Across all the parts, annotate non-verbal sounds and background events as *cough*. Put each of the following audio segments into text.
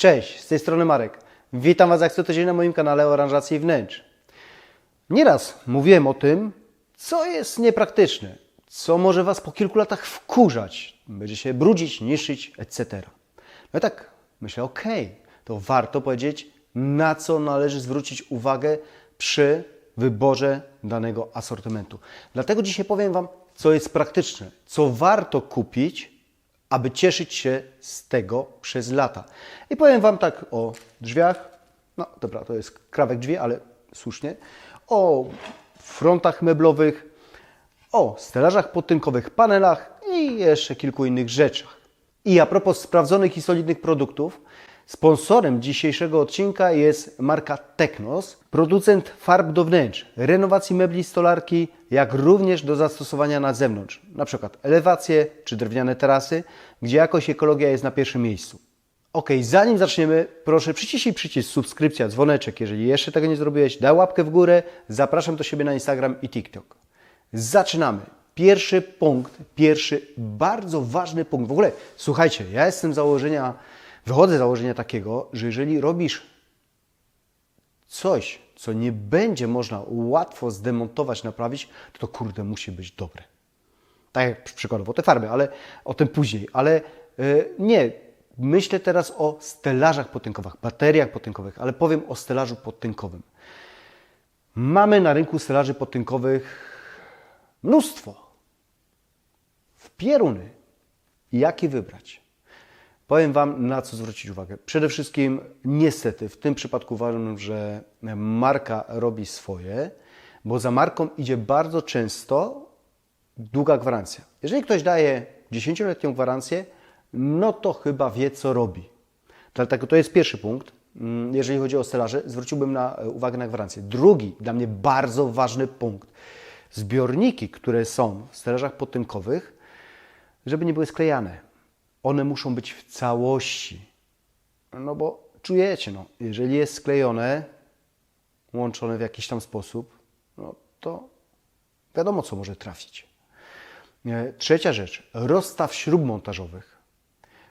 Cześć, z tej strony Marek. Witam Was jak co tydzień na moim kanale o aranżacji wnętrz. Nieraz mówiłem o tym, co jest niepraktyczne, co może Was po kilku latach wkurzać, będzie się brudzić, niszczyć, etc. No i tak myślę, okej, to warto powiedzieć, na co należy zwrócić uwagę przy wyborze danego asortymentu. Dlatego dzisiaj powiem Wam, co jest praktyczne, co warto kupić, aby cieszyć się z tego przez lata. I powiem Wam tak o drzwiach, no dobra, to jest krawek drzwi, ale słusznie, o frontach meblowych, o stelażach podtynkowych, panelach i jeszcze kilku innych rzeczach. I a propos sprawdzonych i solidnych produktów, sponsorem dzisiejszego odcinka jest marka Technos, producent farb do wnętrz, renowacji mebli stolarki, jak również do zastosowania na zewnątrz, przykład elewacje czy drewniane tarasy, gdzie jakość ekologia jest na pierwszym miejscu. Ok, zanim zaczniemy, proszę przyciśnij przycisk subskrypcja, dzwoneczek, jeżeli jeszcze tego nie zrobiłeś, daj łapkę w górę, zapraszam do siebie na Instagram i TikTok. Zaczynamy. Pierwszy punkt, pierwszy bardzo ważny punkt. W ogóle, słuchajcie, ja jestem założenia, wychodzę z założenia takiego, że jeżeli robisz coś, co nie będzie można łatwo zdemontować, naprawić, to to kurde musi być dobre. Tak jak przykładowo te farby, ale o tym później. Ale yy, nie, myślę teraz o stelażach potynkowych, bateriach potynkowych, ale powiem o stelażu podtynkowym. Mamy na rynku stelaży podtynkowych mnóstwo. W pieruny. Jaki wybrać? Powiem Wam, na co zwrócić uwagę. Przede wszystkim, niestety, w tym przypadku uważam, że marka robi swoje, bo za marką idzie bardzo często długa gwarancja. Jeżeli ktoś daje 10-letnią gwarancję, no to chyba wie, co robi. Dlatego to jest pierwszy punkt. Jeżeli chodzi o stelaże, zwróciłbym na, uwagę na gwarancję. Drugi, dla mnie bardzo ważny punkt. Zbiorniki, które są w stelażach potynkowych, żeby nie były sklejane one muszą być w całości. No bo czujecie, no, jeżeli jest sklejone, łączone w jakiś tam sposób, no to wiadomo, co może trafić. E, Trzecia rzecz, rozstaw śrub montażowych.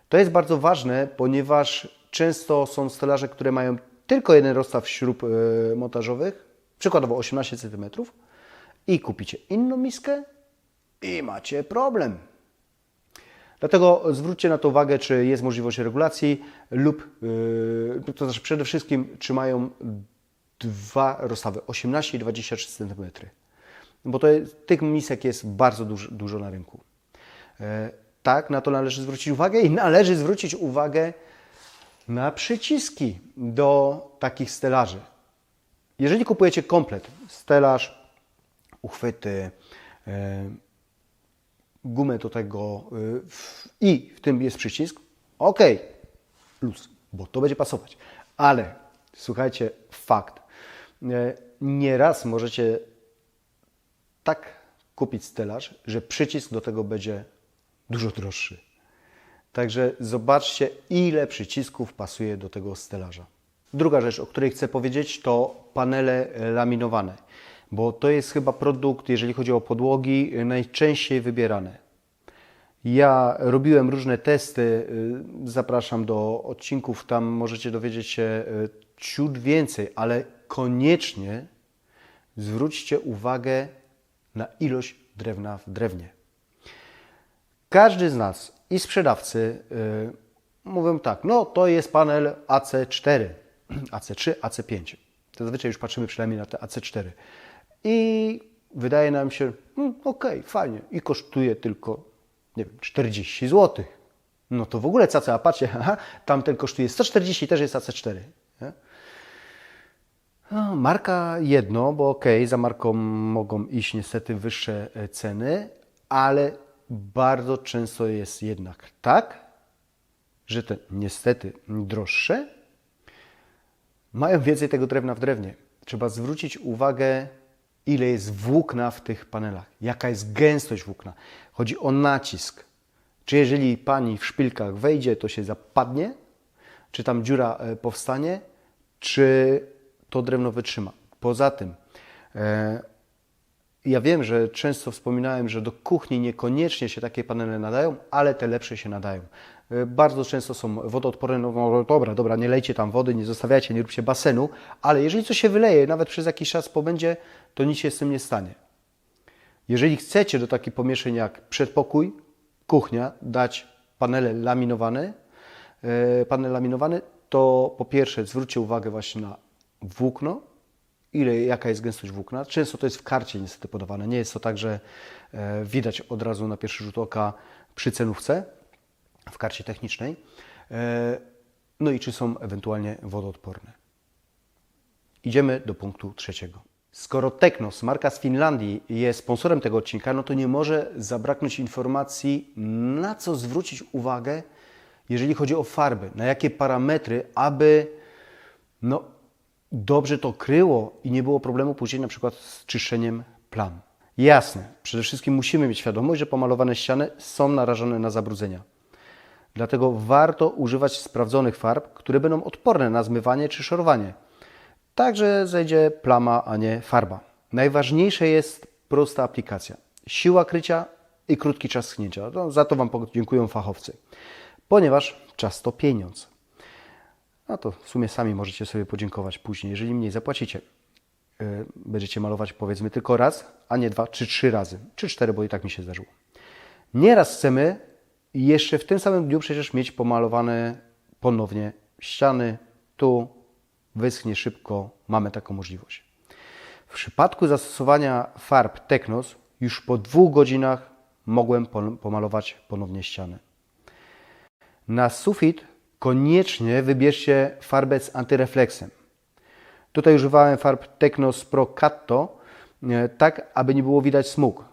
To jest bardzo ważne, ponieważ często są stelaże, które mają tylko jeden rozstaw śrub e, montażowych, przykładowo 18 cm, i kupicie inną miskę i macie problem. Dlatego zwróćcie na to uwagę, czy jest możliwość regulacji lub, yy, to znaczy przede wszystkim, czy mają dwa rozstawy, 18 i 23 cm. Bo to jest, tych misek jest bardzo dużo, dużo na rynku. Yy, tak, na to należy zwrócić uwagę i należy zwrócić uwagę na przyciski do takich stelaży. Jeżeli kupujecie komplet, stelaż, uchwyty, yy, gumę do tego y, i w tym jest przycisk, ok, luz, bo to będzie pasować. Ale słuchajcie, fakt. Y, nieraz możecie tak kupić stelaż, że przycisk do tego będzie dużo droższy. Także zobaczcie, ile przycisków pasuje do tego stelaża. Druga rzecz, o której chcę powiedzieć, to panele laminowane bo to jest chyba produkt, jeżeli chodzi o podłogi, najczęściej wybierany. Ja robiłem różne testy, y, zapraszam do odcinków, tam możecie dowiedzieć się y, ciut więcej, ale koniecznie zwróćcie uwagę na ilość drewna w drewnie. Każdy z nas i sprzedawcy yy, mówią tak, no to jest panel AC4, AC3, AC5. Zazwyczaj już patrzymy przynajmniej na te AC4. I wydaje nam się, hmm, okej, okay, fajnie. I kosztuje tylko, nie wiem, 40 zł. No to w ogóle caca, a patrzcie, *laughs* tamten kosztuje 140, też jest AC4. Nie? No, marka jedno, bo okej, okay, za marką mogą iść niestety wyższe e, ceny, ale bardzo często jest jednak tak, że te niestety droższe mają więcej tego drewna w drewnie. Trzeba zwrócić uwagę ile jest włókna w tych panelach, jaka jest gęstość włókna. Chodzi o nacisk. Czy jeżeli pani w szpilkach wejdzie, to się zapadnie, czy tam dziura e, powstanie, czy to drewno wytrzyma. Poza tym, e, Ja wiem, że często wspominałem, że do kuchni niekoniecznie się takie panele nadają, ale te lepsze się nadają. Y, Bardzo często są wodoodporne, no, no dobra, dobra, nie lejcie tam wody, nie zostawiajcie, nie róbcie basenu, ale jeżeli coś się wyleje, nawet przez jakiś czas pobędzie, to nic się z tym nie stanie. Jeżeli chcecie do takich pomieszczeń jak przedpokój, kuchnia dać panele laminowane, e, panel laminowany, to po pierwsze zwróćcie uwagę właśnie na włókno, ile, jaka jest gęstość włókna. Często to jest w karcie niestety podawane. Nie jest to tak, że e, widać od razu na pierwszy rzut oka przy cenówce w karcie technicznej. E, No i czy są ewentualnie wodoodporne. Idziemy do punktu trzeciego. Skoro Teknos, marka z Finlandii, jest sponsorem tego odcinka, no to nie może zabraknąć informacji, na co zwrócić uwagę, jeżeli chodzi o farby, na jakie parametry, aby no, dobrze to kryło i nie było problemu później na przykład z czyszczeniem plam. Jasne, przede wszystkim musimy mieć świadomość, że pomalowane ściany są narażone na zabrudzenia. Dlatego warto używać sprawdzonych farb, które będą odporne na zmywanie czy szorowanie. Także zejdzie plama, a nie farba. Najważniejsze jest prosta aplikacja. Siła krycia i krótki czas schnięcia. No, za to Wam dziękują fachowcy. Ponieważ czas to pieniądz. No to w sumie sami możecie sobie podziękować później, jeżeli mniej zapłacicie. Yy, Będziecie malować powiedzmy tylko raz, a nie dwa czy trzy razy. Czy cztery, bo i tak mi się zdarzyło. Nieraz chcemy jeszcze w tym samym dniu przecież mieć pomalowane ponownie ściany. Tu wyschnie szybko, mamy taką możliwość. W przypadku zastosowania farb Teknos już po dwóch godzinach mogłem pomalować ponownie ściany. Na sufit koniecznie wybierzcie farbę z antyrefleksem. Tutaj używałem farb Teknos Pro Catto, e, tak aby nie było widać smug,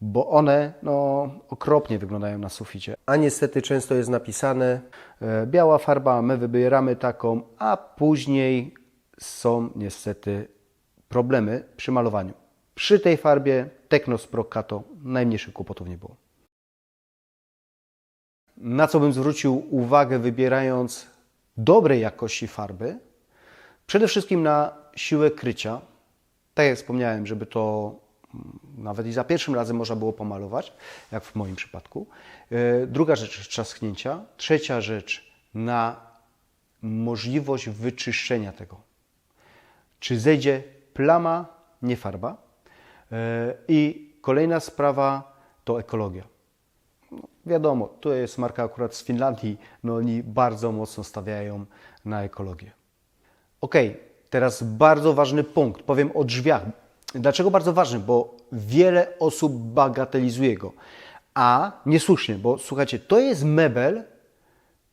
bo one no, okropnie wyglądają na suficie. A niestety często jest napisane e, biała farba, my wybieramy taką, a później są niestety problemy przy malowaniu. Przy tej farbie Teknos Pro Catto najmniejszych kłopotów nie było. Na co bym zwrócił uwagę, wybierając dobrej jakości farby? Przede wszystkim na siłę krycia. Tak jak wspomniałem, żeby to mm, nawet i za pierwszym razem można było pomalować, jak w moim przypadku. E, Druga rzecz, czas schnięcia. Trzecia rzecz, na możliwość wyczyszczenia tego. Czy zejdzie plama, nie farba. E, I kolejna sprawa to ekologia. Wiadomo, to jest marka akurat z Finlandii, no oni bardzo mocno stawiają na ekologię. Ok, teraz bardzo ważny punkt, powiem o drzwiach. Dlaczego bardzo ważny? Bo wiele osób bagatelizuje go, a niesłusznie, bo słuchajcie, to jest mebel,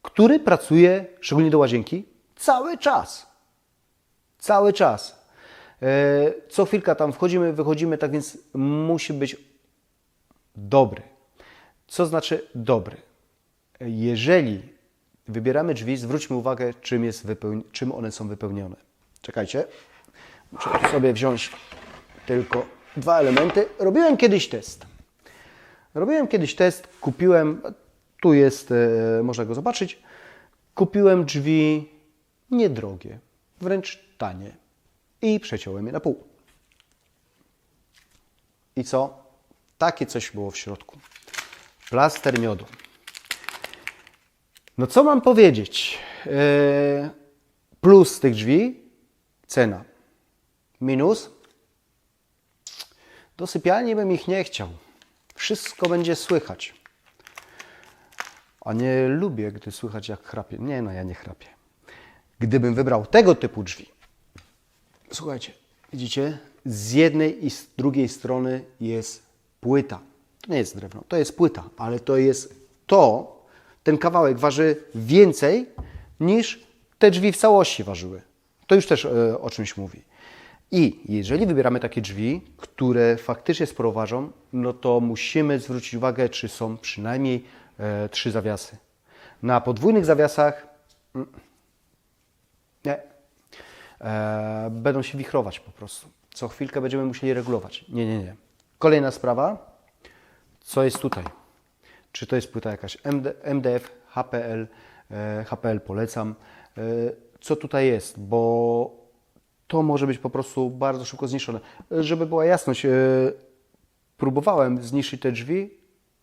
który pracuje, szczególnie do łazienki, cały czas. Cały czas. E, Co chwilka tam wchodzimy, wychodzimy, tak więc musi być dobry. Co znaczy dobry? Jeżeli wybieramy drzwi, zwróćmy uwagę, czym, jest czym one są wypełnione. Czekajcie, muszę sobie wziąć tylko dwa elementy. Robiłem kiedyś test. Robiłem kiedyś test, kupiłem, tu jest, e, można go zobaczyć, kupiłem drzwi niedrogie, wręcz tanie i przeciąłem je na pół. I co? Takie coś było w środku. Plaster miodu. No co mam powiedzieć? Yy, Plus tych drzwi cena. Minus do sypialni bym ich nie chciał. Wszystko będzie słychać. A nie lubię, gdy słychać jak chrapie. Nie no, ja nie chrapię. Gdybym wybrał tego typu drzwi, Słuchajcie, widzicie? Z jednej i z drugiej strony jest płyta. To nie jest drewno, to jest płyta, ale to jest to, ten kawałek waży więcej niż te drzwi w całości ważyły. To już też e, o czymś mówi. I jeżeli wybieramy takie drzwi, które faktycznie sporo ważą, no to musimy zwrócić uwagę, czy są przynajmniej e, trzy zawiasy. Na podwójnych zawiasach mm, nie, e, będą się wichrować po prostu. Co chwilkę będziemy musieli regulować. Nie, nie, nie. Kolejna sprawa, co jest tutaj? Czy to jest płyta jakaś MD, MDF, HPL, e, HPL polecam. E, co tutaj jest? Bo to może być po prostu bardzo szybko zniszczone. E, Żeby była jasność, próbowałem zniszczyć te drzwi,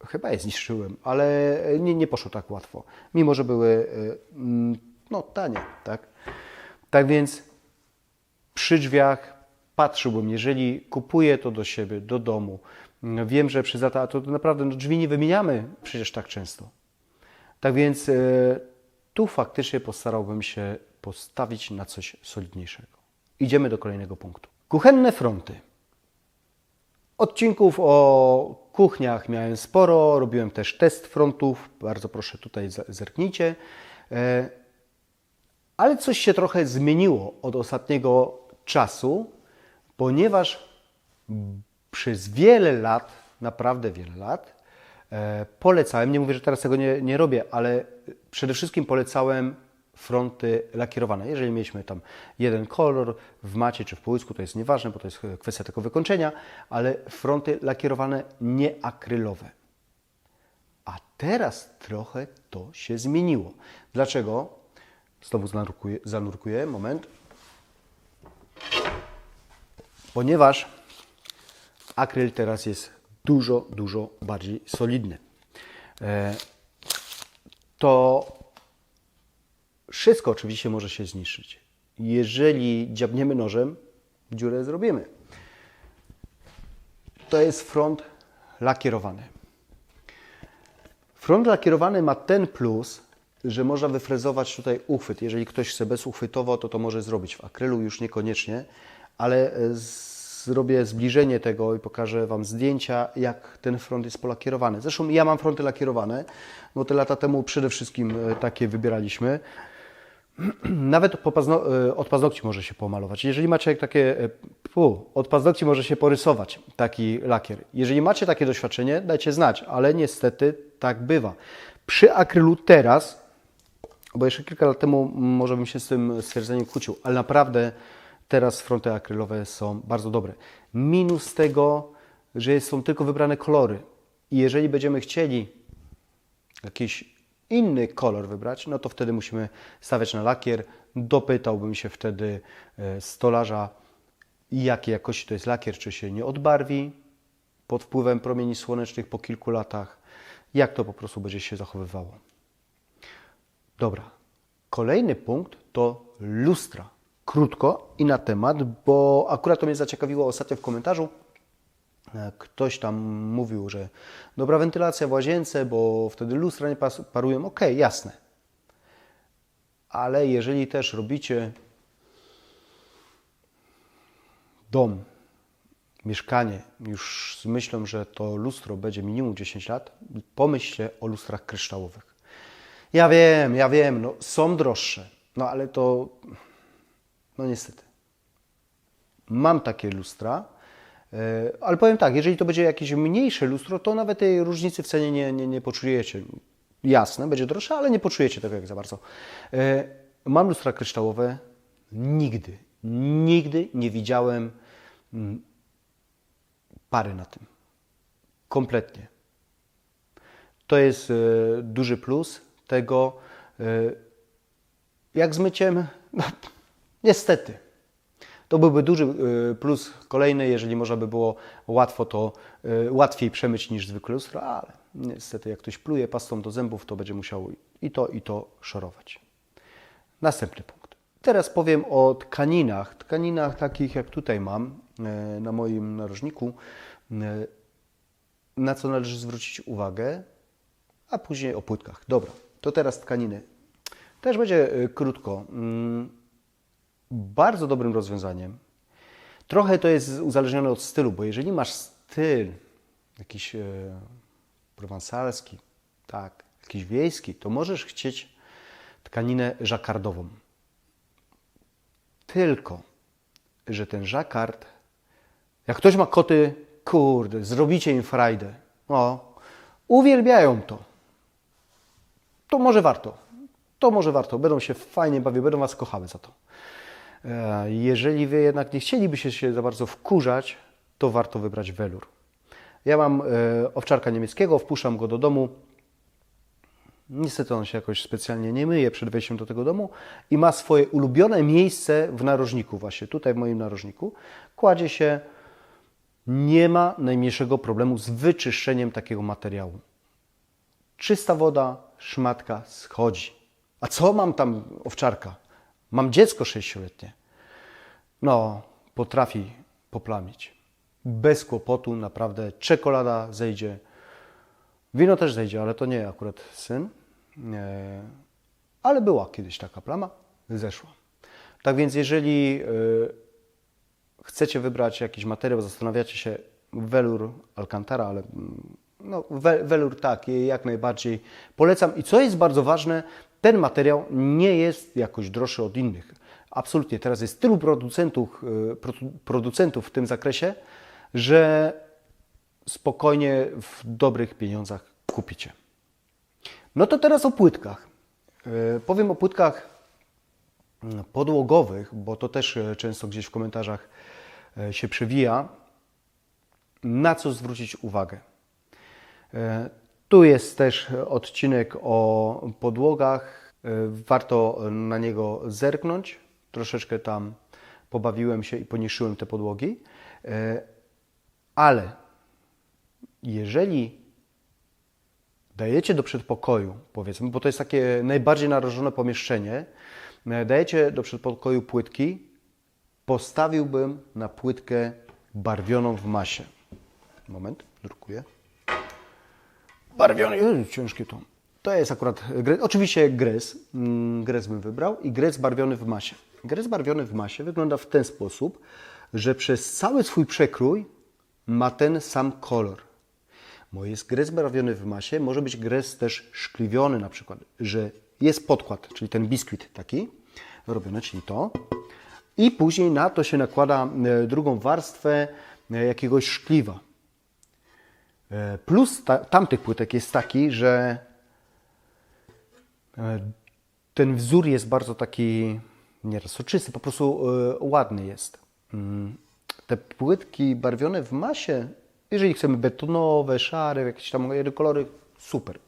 chyba je zniszczyłem, ale nie, nie poszło tak łatwo, mimo że były no, tanie, tak? Tak więc przy drzwiach patrzyłbym, jeżeli kupuję to do siebie, do domu, wiem, że przez lata, to naprawdę no, drzwi nie wymieniamy przecież tak często. Tak więc y, tu faktycznie postarałbym się postawić na coś solidniejszego. Idziemy do kolejnego punktu. Kuchenne fronty. Odcinków o kuchniach miałem sporo, robiłem też test frontów, bardzo proszę tutaj zerknijcie. E, Ale coś się trochę zmieniło od ostatniego czasu, ponieważ przez wiele lat, naprawdę wiele lat, e, polecałem, nie mówię, że teraz tego nie, nie robię, ale przede wszystkim polecałem fronty lakierowane. Jeżeli mieliśmy tam jeden kolor w macie czy w połysku, to jest nieważne, bo to jest kwestia tylko wykończenia, ale fronty lakierowane nieakrylowe. A teraz trochę to się zmieniło. Dlaczego? Znowu zanurkuję, zanurkuję moment. Ponieważ akryl teraz jest dużo, dużo bardziej solidny. E, To wszystko oczywiście może się zniszczyć. Jeżeli dziabniemy nożem, dziurę zrobimy. To jest front lakierowany. Front lakierowany ma ten plus, że można wyfrezować tutaj uchwyt. Jeżeli ktoś chce bezuchwytowo, to to może zrobić w akrylu, już niekoniecznie, ale z- zrobię zbliżenie tego i pokażę Wam zdjęcia, jak ten front jest polakierowany. Zresztą ja mam fronty lakierowane, bo te lata temu przede wszystkim e, takie wybieraliśmy. *clears throat* Nawet pazno, e, od paznokci może się pomalować. Jeżeli macie takie, e, pu, od paznokci może się porysować taki lakier. Jeżeli macie takie doświadczenie, dajcie znać, ale niestety tak bywa. Przy akrylu teraz, bo jeszcze kilka lat temu może bym się z tym stwierdzeniem kłócił, ale naprawdę teraz fronty akrylowe są bardzo dobre. Minus tego, że są tylko wybrane kolory. I jeżeli będziemy chcieli jakiś inny kolor wybrać, no to wtedy musimy stawiać na lakier. Dopytałbym się wtedy e, stolarza, jakiej jakości to jest lakier, czy się nie odbarwi pod wpływem promieni słonecznych po kilku latach, jak to po prostu będzie się zachowywało. Dobra. Kolejny punkt to lustra. Krótko i na temat, bo akurat to mnie zaciekawiło ostatnio w komentarzu. E, Ktoś tam mówił, że dobra wentylacja w łazience, bo wtedy lustra nie parują. Okej, jasne. Ale jeżeli też robicie dom, mieszkanie już z myślą, że to lustro będzie minimum 10 lat, pomyślcie o lustrach kryształowych. Ja wiem, ja wiem, no, są droższe, no ale to, no niestety. Mam takie lustra, e, ale powiem tak, jeżeli to będzie jakieś mniejsze lustro, to nawet tej różnicy w cenie nie, nie, nie poczujecie. Jasne, będzie droższe, ale nie poczujecie tego jak za bardzo. E, Mam lustra kryształowe, nigdy, nigdy nie widziałem mm, pary na tym. Kompletnie. To jest e, duży plus tego. Jak z myciem, *laughs* no, niestety. To byłby duży e, plus kolejny, jeżeli można by było łatwo to, e, łatwiej przemyć niż zwykłe lustro, ale niestety jak ktoś pluje pastą do zębów, to będzie musiał i to, i to szorować. Następny punkt. Teraz powiem o tkaninach. Tkaninach takich jak tutaj mam e, na moim narożniku, na co należy zwrócić uwagę, a później o płytkach. Dobra, to teraz tkaniny. Też będzie krótko. Bardzo dobrym rozwiązaniem. Trochę to jest uzależnione od stylu, bo jeżeli masz styl jakiś e, prowansalski, tak, jakiś wiejski, to możesz chcieć tkaninę żakardową. Tylko, że ten żakard, jak ktoś ma koty, kurde, zrobicie im frajdę. O, uwielbiają to. To może warto. To może warto. Będą się fajnie bawić, będą Was kochały za to. E, Jeżeli Wy jednak nie chcielibyście się za bardzo wkurzać, to warto wybrać welur. Ja mam e, owczarka niemieckiego, wpuszczam go do domu. Niestety on się jakoś specjalnie nie myje przed wejściem do tego domu i ma swoje ulubione miejsce w narożniku, właśnie tutaj w moim narożniku. Kładzie się Nie ma najmniejszego problemu z wyczyszczeniem takiego materiału. Czysta woda, szmatka schodzi. A co mam tam owczarka? Mam dziecko sześcioletnie. No, potrafi poplamić. Bez kłopotu, naprawdę. Czekolada zejdzie. Wino też zejdzie, ale to nie akurat syn. E, ale była kiedyś taka plama, zeszła. Tak więc, jeżeli e, chcecie wybrać jakiś materiał, zastanawiacie się, welur Alcantara, ale mm, no, we, welur tak, jak najbardziej polecam. I co jest bardzo ważne, ten materiał nie jest jakoś droższy od innych. Absolutnie. Teraz jest tylu producentów, e, produ- producentów w tym zakresie, że spokojnie w dobrych pieniądzach kupicie. No to teraz o płytkach. E, Powiem o płytkach mm, podłogowych, bo to też e, często gdzieś w komentarzach się przewija. Na co zwrócić uwagę? Tu jest też odcinek o podłogach. E, Warto na niego zerknąć. Troszeczkę tam pobawiłem się i poniszczyłem te podłogi. E, Ale jeżeli dajecie do przedpokoju, powiedzmy, bo to jest takie najbardziej narażone pomieszczenie, e, dajecie do przedpokoju płytki, postawiłbym na płytkę barwioną w masie. Moment, drukuję. Barwiony, Jezu, ciężkie to. To jest akurat, oczywiście gres, mm, gres bym wybrał i gres barwiony w masie. Gres barwiony w masie wygląda w ten sposób, że przez cały swój przekrój ma ten sam kolor. Bo jest gres barwiony w masie, może być gres też szkliwiony na przykład, że jest podkład, czyli ten biskuit taki robiony, czyli to. I później na to się nakłada e, drugą warstwę e, jakiegoś szkliwa. E, Plus ta, tamtych płytek jest taki, że e, ten wzór jest bardzo taki nieraz soczysty, po prostu e, ładny jest. Mm, Te płytki barwione w masie, jeżeli chcemy betonowe, szare, jakieś tam kolory, super.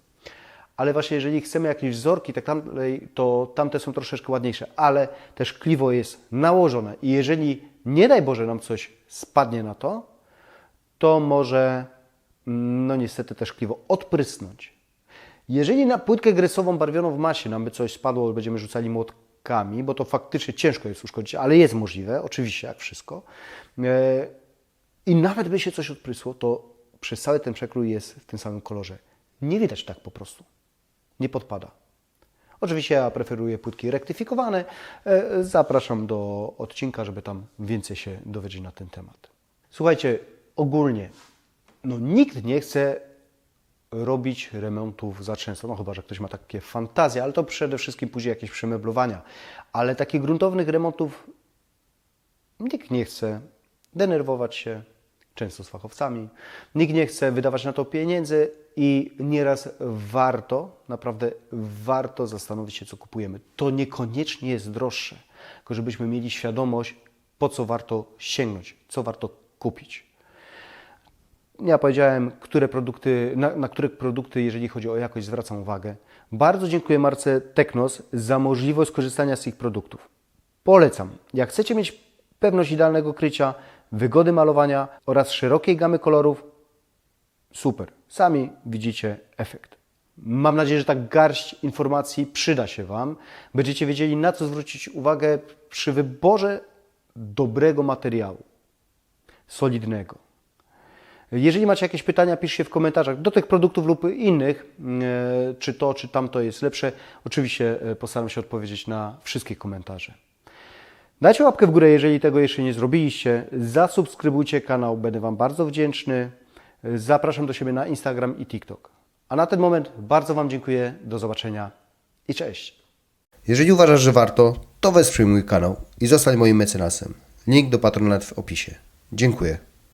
Ale właśnie jeżeli chcemy jakieś wzorki, tak dalej, to tamte są troszeczkę ładniejsze, ale też kliwo jest nałożone i jeżeli nie daj Boże nam coś spadnie na to, to może no niestety też kliwo odprysnąć. Jeżeli na płytkę gresową barwioną w masie nam by coś spadło, będziemy rzucali młotkami, bo to faktycznie ciężko jest uszkodzić, ale jest możliwe, oczywiście jak wszystko. E, I nawet by się coś odprysło, to przez cały ten przekrój jest w tym samym kolorze. Nie widać tak po prostu. Nie podpada. Oczywiście ja preferuję płytki rektyfikowane. E, Zapraszam do odcinka, żeby tam więcej się dowiedzieć na ten temat. Słuchajcie, ogólnie, no nikt nie chce robić remontów za często, no chyba, że ktoś ma takie fantazje, ale to przede wszystkim później jakieś przemeblowania. Ale takich gruntownych remontów nikt nie chce denerwować się, często z fachowcami. Nikt nie chce wydawać na to pieniędzy i nieraz warto, naprawdę warto zastanowić się, co kupujemy. To niekoniecznie jest droższe, tylko żebyśmy mieli świadomość, po co warto sięgnąć, co warto kupić. Ja powiedziałem, które produkty, na, na które produkty, jeżeli chodzi o jakość, zwracam uwagę. Bardzo dziękuję marce Teknos za możliwość skorzystania z ich produktów. Polecam. Jak chcecie mieć pewność idealnego krycia, wygody malowania oraz szerokiej gamy kolorów, super. Sami widzicie efekt. Mam nadzieję, że ta garść informacji przyda się Wam. Będziecie wiedzieli, na co zwrócić uwagę przy wyborze dobrego materiału, solidnego. Jeżeli macie jakieś pytania, piszcie w komentarzach do tych produktów lub innych, e, czy to, czy tamto jest lepsze. Oczywiście e, postaram się odpowiedzieć na wszystkie komentarze. Dajcie łapkę w górę, jeżeli tego jeszcze nie zrobiliście. Zasubskrybujcie kanał, będę Wam bardzo wdzięczny. Zapraszam do siebie na Instagram i TikTok. A na ten moment bardzo Wam dziękuję, do zobaczenia i cześć. Jeżeli uważasz, że warto, to wesprzyj mój kanał i zostań moim mecenasem. Link do Patronat w opisie. Dziękuję.